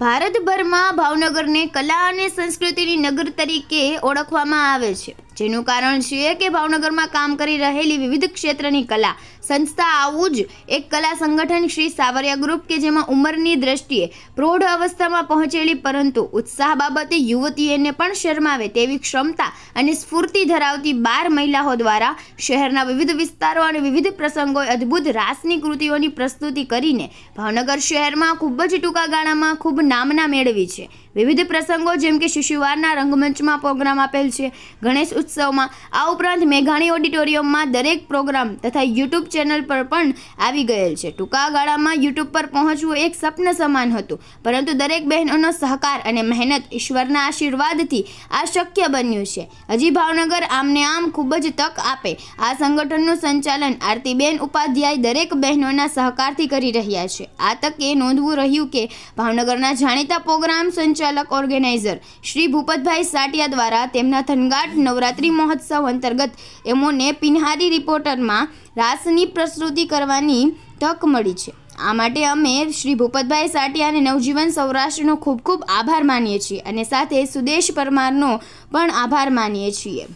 ભારતભરમાં ભાવનગરને કલા અને સંસ્કૃતિની નગર તરીકે ઓળખવામાં આવે છે. જેનું કારણ છે કે ભાવનગરમાં કામ કરી રહેલી વિવિધ ક્ષેત્રની કલા. સંસ્થા આવું જ એક કલા સંગઠન શ્રી સાવરિયા ગ્રુપ કે જેમાં ઉંમરની દ્રષ્ટિએ પ્રૌઢ અવસ્થામાં પહોંચેલી પરંતુ ઉત્સાહ બાબતે યુવતીઓને પણ શરમાવે તેવી ક્ષમતા અને સ્ફૂર્તિ ધરાવતી બાર મહિલાઓ દ્વારા શહેરના વિવિધ વિસ્તારો અને વિવિધ પ્રસંગોએ અદ્ભુત રાસની કૃતિઓની પ્રસ્તુતિ કરીને ભાવનગર શહેરમાં ખૂબ જ ટૂંકા ગાળામાં ખૂબ નામના મેળવી છે. વિવિધ પ્રસંગો જેમ કે શિશુવારના રંગમંચમાં પ્રોગ્રામ આપેલ છે. ગણેશ ઉત્સવમાં આ ઉપરાંત મેઘાણી ઓડિટોરિયમમાં દરેક પ્રોગ્રામ તથા યુટ્યુબ ચેનલ પર પણ આવી ગયેલ છે. ટૂંકા ગાળામાં યુટ્યુબ પર પહોંચવું એક સ્વપ્ન સમાન હતું, પરંતુ દરેક બહેનોનો સહકાર અને મહેનત ઈશ્વરના આશીર્વાદથી આ શક્ય બન્યું છે. હજી ભાવનગર આમને આમ ખૂબ જ તક આપે. આ સંગઠનનું સંચાલન આરતીબેન ઉપાધ્યાય દરેક બહેનોના સહકારથી કરી રહ્યા છે. આ તકે નોંધવું રહ્યું કે ભાવનગરના જાણીતા પ્રોગ્રામ સંચાલક ઓર્ગેનાઇઝર શ્રી ભૂપતભાઈ સાટિયા દ્વારા તેમના થનગાટ નવરાત્રિ મહોત્સવ અંતર્ગત એમોને પિન્હારી રિપોર્ટરમાં રાસની પ્રસ્તુતિ કરવાની તક મળી છે. આ માટે અમે શ્રી ભૂપતભાઈ સાટિયા અને નવજીવન સૌરાષ્ટ્રનો ખૂબ ખૂબ આભાર માનીએ છીએ અને સાથે સુદેશ પરમારનો પણ આભાર માનીએ છીએ.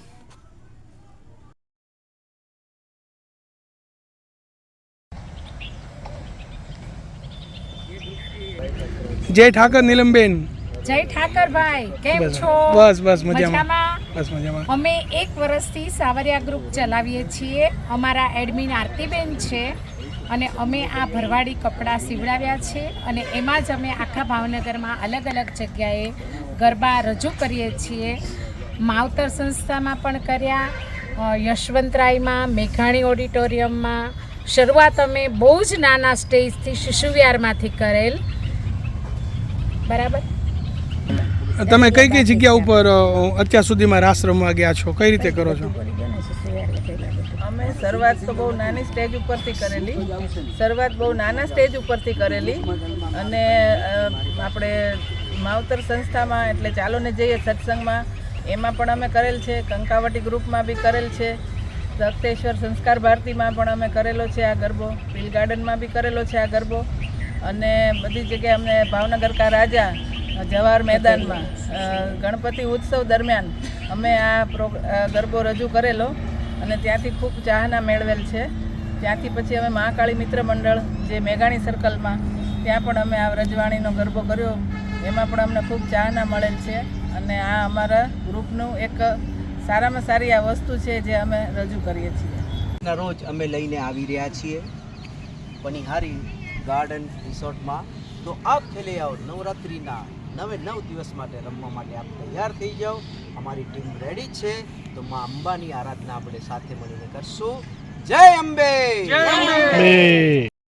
જય ઠાકર નીલમબેન. જય ઠાકરભાઈ કેમ છો? બસ બસ મજામાં. બસ મજામાં. અમે એક વર્ષથી સાવરિયા ગ્રુપ ચલાવીએ છીએ. અમારા એડમિન આરતીબેન છે અને અમે આ ભરવાડી કપડાં સીવડાવ્યા છે અને એમાં જ અમે આખા ભાવનગરમાં અલગ અલગ જગ્યાએ ગરબા રજૂ કરીએ છીએ. માવતર સંસ્થામાં પણ કર્યા યશવંતરાયમાં મેઘાણી ઓડિટોરિયમમાં. શરૂઆત અમે બહુ જ નાના સ્ટેજથી શિશુવિહારમાંથી કરેલ. બરાબર? તમે કઈ કઈ જગ્યા ઉપર અત્યાર સુધીમાં રાસ રમવા ગયા છો? કઈ રીતે કરો છો? અમે શરૂઆત તો બહુ નાની સ્ટેજ ઉપરથી કરેલી. શરૂઆત બહુ નાના સ્ટેજ ઉપરથી કરેલી. અને આપણે માવતર સંસ્થામાં, એટલે ચાલો ને જઈએ સત્સંગમાં, એમાં પણ અમે કરેલ છે. કંકાવટી ગ્રુપમાં બી કરેલ છે. તખતેશ્વર સંસ્કાર ભારતીમાં પણ અમે કરેલો છે આ ગરબો. પીલ ગાર્ડનમાં બી કરેલો છે આ ગરબો. અને બધી જગ્યાએ અમને ભાવનગર કા રાજા જવાહર મેદાનમાં ગણપતિ ઉત્સવ દરમિયાન અમે આ પ્રો ગરબો રજૂ કરેલો અને ત્યાંથી ખૂબ ચાહના મેળવેલ છે. ત્યાંથી પછી અમે મહાકાળી મિત્ર મંડળ, જે મેઘાણી સર્કલમાં ત્યાં પણ અમે આ રજવાણીનો ગરબો કર્યો. એમાં પણ અમને ખૂબ ચાહના મળેલ છે અને આ અમારા ગ્રુપનું એક સારામાં સારી આ વસ્તુ છે જે અમે રજૂ કરીએ છીએ. રોજ અમે લઈને આવી રહ્યા છીએ. પનિહારી ગાર્ડન રિસોર્ટમાં તો આપ ખેલે આવો નવરાત્રિના નવે નવ દિવસ માટે રમવા માટે આપ તૈયાર થઈ જાઓ. અમારી ટીમ રેડી છે. તો માં અંબાની આરાધના આપણે સાથે મળીને કરશું. જય અંબે!